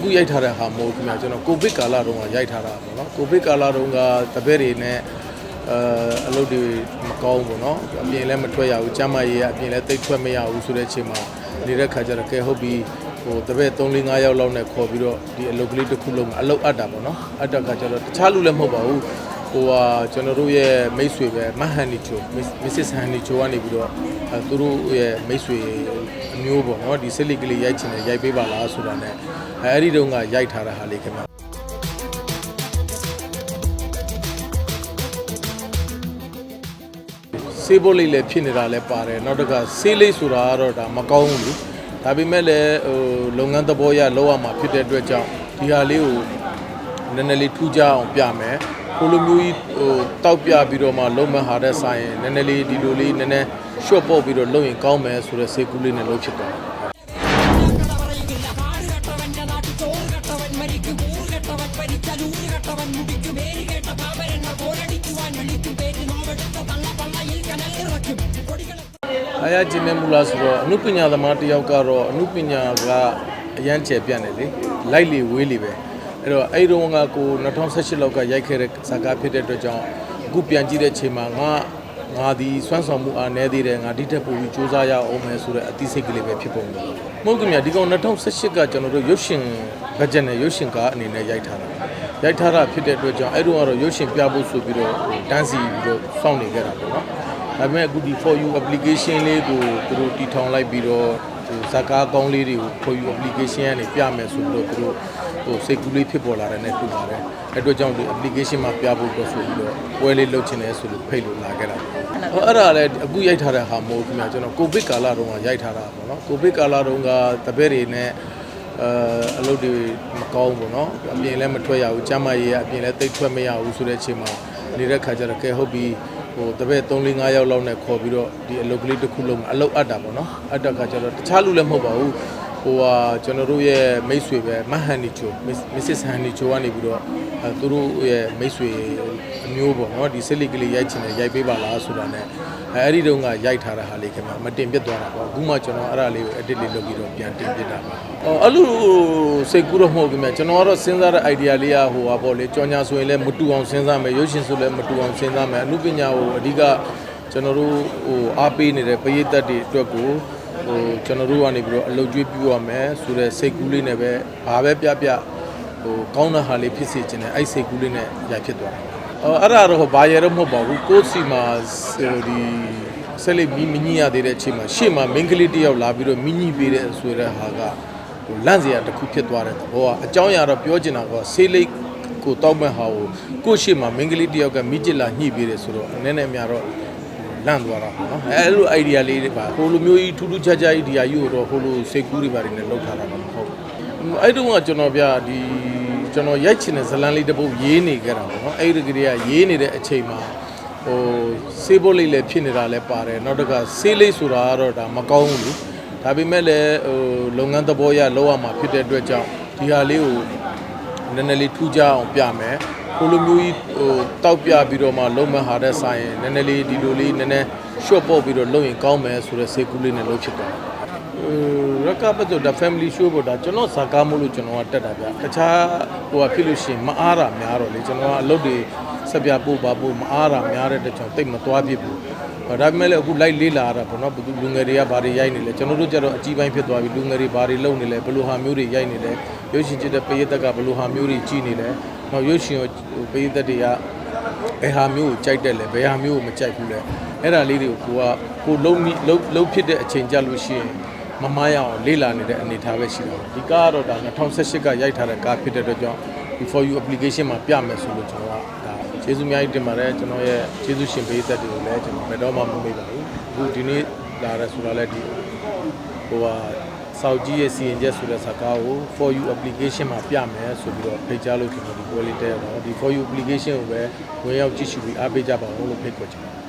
ခုရိုက်ထားတဲ့ဟာမဟုတ်ဘူးခင်ဗျာကျွန်တော်ကိုဗစ်ကာလတုန်းကရိုက်ထားတာပေါ့နော်ကိုဗစ်ကာလတုန်းကတပည့်တွေနဲ့အဲအလုပ်တွေမကောင်းဘူးပေါ့နော်အပြင်လည်းမထွက်ရဘူးကျမ်းမာရေးကအပြင်လည်းတိတ်ထွက်မရဘူးဆိုတဲ့အချိန်မှာနေတဲ့ခါကျတော့ကဲဟုတ်ပြီဟိုတပည့်3 4 5ယောက်လောက်နဲ့ခေါ်ပြီးတော့ဒီအလုပ်ကလေးတစ်ခုလုံးမှာအလုပ်အပ်တာပေါ့နော်အပ်တဲ့ခါကျတော့တခြားလူလည်းမဟုတ်ပါဘူး ဟိုဟာကျွန်တော်တို့ရဲ့မိတ်ဆွေပဲမဟန်နီချိုမစ္စစ်ဟန်နီချိုကနေပြီးတော့အဲသူတို့ရဲ့မိတ်ဆွေအမျိုးပေါ့နော်ဒီစစ်လီကလေးရိုက်ချင်တယ်ရိုက်ပေးပါလားဆိုတာနဲ့အဲအဲ့ဒီတုန်းကရိုက်ထားတဲ့ဟာလေးခင်ဗျာဆေးဘိုးလေးလည်းဖြစ်နေတာလည်းပါတယ်နောက်တစ်ခါဆေးလေးဆိုတာကတော့ဒါမကောင်းဘူးလေဒါပေမဲ့လည်းဟိုလုပ်ငန်းသဘောရလောက်ရမှာဖြစ်တဲ့အတွက်ကြောင့်ဒီဟာလေးကိုနည်းနည်းလေးထူးခြားအောင်ပြမယ် ကိုလိုမျိုးကြီးဟိုတောက်ပြပြီးတော့မှလုံမဟာတဲ့ဆိုင်ရင်နည်းနည်းလေးဒီလိုလေးနည်းနည်း short ပေါက်ပြီးတော့လုံရင်ကောင်းမယ်ဆိုတဲ့စေကူးလေးနဲ့လုပ်ဖြစ်သွားတယ်အားရခြင်းမဲ့မူလားဆိုတော့အမှုပညာသမားတယောက်ကတော့အမှုပညာကအရန်ကျယ်ပြန့်တယ်လေလိုက်လေဝေးလေပဲ အဲ့တော့အဲ့ဒီတော့ကကို2018လောက်ကရိုက်ခဲ့တဲ့ဇာကားဖြစ်တဲ့အတွက်ကြောင့်အခုပြန်ကြည့်တဲ့ချိန်မှာငါငါဒီစွမ်းဆောင်မှုအားနည်းသေးတယ်ငါဒီထက်ပိုပြီးစူးစမ်းရအောင်မယ်ဆိုတဲ့အသိစိတ်ကလေးပဲဖြစ်ပုံတယ်မဟုတ်ခင်ဗျာဒီကောင်2018ကကျွန်တော်တို့ရုပ်ရှင်ဘတ်ဂျက်နဲ့ရုပ်ရှင်ကားအနေနဲ့ရိုက်ထားတာရိုက်ထားတာဖြစ်တဲ့အတွက်ကြောင့်အဲ့တော့ကတော့ရုပ်ရှင်ပြဖို့ဆိုပြီးတော့တန်းစီပြီးတော့စောင့်နေကြတာပေါ့နော်ဒါပေမဲ့အခုဒီ for you application လေးကိုသူတို့တီထောင်လိုက်ပြီးတော့ ဒီဇာကားကောင်းလေးတွေကို for you application ကနေပြမယ်ဆိုပြီးတော့သူတို့ဟိုစိတ်ကူးလေးဖြစ်ပေါ်လာတဲ့နဲ့တူပါတယ်အဲ့အတွက်ကြောင့်ဒီ application မှာပြဖို့တော့ဆိုပြီးတော့ပွဲလေးလုပ်ချင်တယ်ဆိုလို့ဖိတ်လို့လာခဲ့တာဟောအဲ့ဒါလည်းအခုရိုက်ထားတဲ့ဟာမဟုတ်ဘူးခင်ဗျာကျွန်တော်ကိုဗစ်ကာလတုန်းကရိုက်ထားတာပေါ့နော်ကိုဗစ်ကာလတုန်းကတပည့်တွေနဲ့အဲအလုပ်တွေမကောင်းဘူးပေါ့နော်အပြင်လည်းမထွက်ရဘူးကျမ်းမာရေးကအပြင်လည်းတိတ်ထွက်မရဘူးဆိုတဲ့အချိန်မှာနေတဲ့ခါကျတော့ကဲဟုတ်ပြီ ဟိုတပည့်3 4 5ယောက်လောက်နဲ့ခေါ်ပြီးတော့ဒီအလုပ်ကလေးတစ်ခုလုံးမှာအလုပ်အပ်တာပေါ့နော်အပ်တဲ့ခါကျတော့တခြားလူလည်းမဟုတ်ပါဘူး ဟိုဟာကျွန်တော်တို့ရဲ့မိတ်ဆွေပဲမဟန်နီချိုမစ္စစ်ဟန်နီချိုကနေပြီးတော့အဲသူတို့ရဲ့မိတ်ဆွေအမျိုးပေါ့နော်ဒီစစ်လီကလေးရိုက်ချင်တယ်ရိုက်ပေးပါလားဆိုတာနဲ့အဲအဲ့ဒီတုန်းကရိုက်ထားတဲ့ဟာလေးခင်ဗျမတင်ပြစ်သွားတာပေါ့အခုမှကျွန်တော်အဲ့ဒါလေးကို edit လေးလုပ်ပြီးတော့ပြန်တင်ပြစ်တာပါအော်အဲ့လိုစိတ်ကူးတော့မဟုတ်ခင်ဗျကျွန်တော်ကတော့စဉ်းစားတဲ့ idea လေးကဟိုဟာပေါ့လေကြောင်ညာဆိုရင်လည်းမတူအောင်စဉ်းစားမယ်ရုပ်ရှင်ဆိုလည်းမတူအောင်စဉ်းစားမယ်အမှုပညာကိုအဓိကကျွန်တော်တို့ဟိုအားပေးနေတဲ့ပရိသတ်တွေအတွက်ကို ဟိုကျွန်တော်တို့ကနေပြီးတော့အလုပ်ကျွေးပြုရမယ်ဆိုတဲ့စိတ်ကူးလေးနဲ့ပဲဘာပဲပြပြဟိုကောင်းတဲ့ဟာလေးဖြစ်စေချင်တယ်အဲ့စိတ်ကူးလေးနဲ့ရိုက်ဖြစ်သွားတယ်အော်အဲ့ဒါတော့ဘာရဲတော့မဟုတ်ပါဘူးကိုယ့်စီမှာဟိုဒီဆက်လက်မီမညိရသေးတဲ့အချိန်မှာရှေ့မှာမင်းကလေးတစ်ယောက်လာပြီးတော့မီညိပေးတဲ့ဆိုတဲ့ဟာကဟိုလန့်စရာတစ်ခုဖြစ်သွားတဲ့သဘောကအကြောင်းအရာတော့ပြောချင်တာကဆေးလိတ်ကိုတောက်မဲ့ဟာကိုကိုယ့်ရှေ့မှာမင်းကလေးတစ်ယောက်ကမိကျစ်လာညှိပေးတယ်ဆိုတော့နည်းနည်းများတော့ လန့်သွားတာပေါ့နော်အဲအဲ့လို idea လေးတွေပါဟိုလိုမျိုးကြီးထူးထူးခြားခြားကြီးဒီဟာယူတော့ဟိုလိုစိတ်ကူးတွေပါနေနဲ့လောက်ထားတာတော့မဟုတ်ဘူးအဲ့တုန်းကကျွန်တော်ဗျဒီကျွန်တော်ရိုက်ချင်တဲ့ဇလန်းလေးတစ်ပုတ်ရေးနေကြတာပေါ့နော်အဲ့ဒီကလေးကရေးနေတဲ့အချိန်မှာဟိုဆေးဘိုးလေးလည်းဖြစ်နေတာလည်းပါတယ်နောက်တစ်ခါဆေးလေးဆိုတာကတော့ဒါမကောင်းဘူးလေဒါပေမဲ့လည်းဟိုလုပ်ငန်းသဘောရလောက်ရမှာဖြစ်တဲ့အတွက်ကြောင့်ဒီဟာလေးကိုနည်းနည်းလေးထူးခြားအောင်ပြမယ် ကိုလိုမျိုးကြီးဟိုတောက်ပြပြီးတော့မှလုံးမဟာတဲ့ဆိုင်ရင်နည်းနည်းလေးဒီလိုလေးနည်းနည်း short ပုတ်ပြီးတော့လုပ်ရင်ကောင်းမယ်ဆိုတဲ့စိတ်ကူးလေးနဲ့လုပ်ဖြစ်သွားတယ်ရကပတ်တော့ဒါ family show ပေါ့ဒါကျွန်တော်ဇာကားမို့လို့ကျွန်တော်ကတက်တာဗျတခြားဟိုကဖြစ်လို့ရှိရင်မအားတာများတော့လေကျွန်တော်ကအလုပ်တွေဆက်ပြပို့ပါပို့မအားတာများတဲ့အတွက်ကြောင့်တိတ်မသွားဖြစ်ဘူး ဒါပေမဲ့လည်းအခုလိုက်လေးလာရတာပေါ့နော်ဘယ်သူလူငယ်တွေကဘာတွေရိုက်နေလဲကျွန်တော်တို့ကြတော့အကြီးပိုင်းဖြစ်သွားပြီလူငယ်တွေဘာတွေလုပ်နေလဲဘယ်လိုဟာမျိုးတွေရိုက်နေလဲရုပ်ရှင်ကြည့်တဲ့ပရိသတ်ကဘယ်လိုဟာမျိုးတွေကြည့်နေလဲနောက်ရုပ်ရှင်ကိုပရိသတ်တွေကဘယ်ဟာမျိုးကိုကြိုက်တယ်လဲဘယ်ဟာမျိုးကိုမကြိုက်ဘူးလဲအဲ့ဒါလေးတွေကိုကိုကကိုလုံးမိလုံးလုံးဖြစ်တဲ့အချိန်ကြလို့ရှိရင်မမားရအောင်လေ့လာနေတဲ့အနေအထားပဲရှိတာပေါ့ဒီကားကတော့ဒါ2018ကရိုက်ထားတဲ့ကားဖြစ်တဲ့အတွက်ကြောင့် before you application မှာပြမယ်ဆိုလို့ကျွန်တော်ကဒါကျေးဇူးအများကြီးတင်ပါတယ်ကျွန်တော်ရဲ့ကျေးဇူးရှင်ပေးသက်တွေကိုလည်းကျွန်တော်ဘယ်တော့မှမမေ့ပါဘူးအခုဒီနေ့လာရဲဆိုတာလည်းဒီဟိုဟာစောက်ကြီးရဲ့စီရင်ချက်ဆိုတဲ့စကားကို for you application မှာပြမယ်ဆိုပြီးတော့ဖိတ်ကြားလို့ကျွန်တော်ဒီပွဲလေးတက်ရတော့ဒီ for you application ကိုပဲဝင်ရောက်ကြည့်ရှုပြီးအားပေးကြပါဦးလို့ဖိတ်ခေါ်ချင်ပါတယ်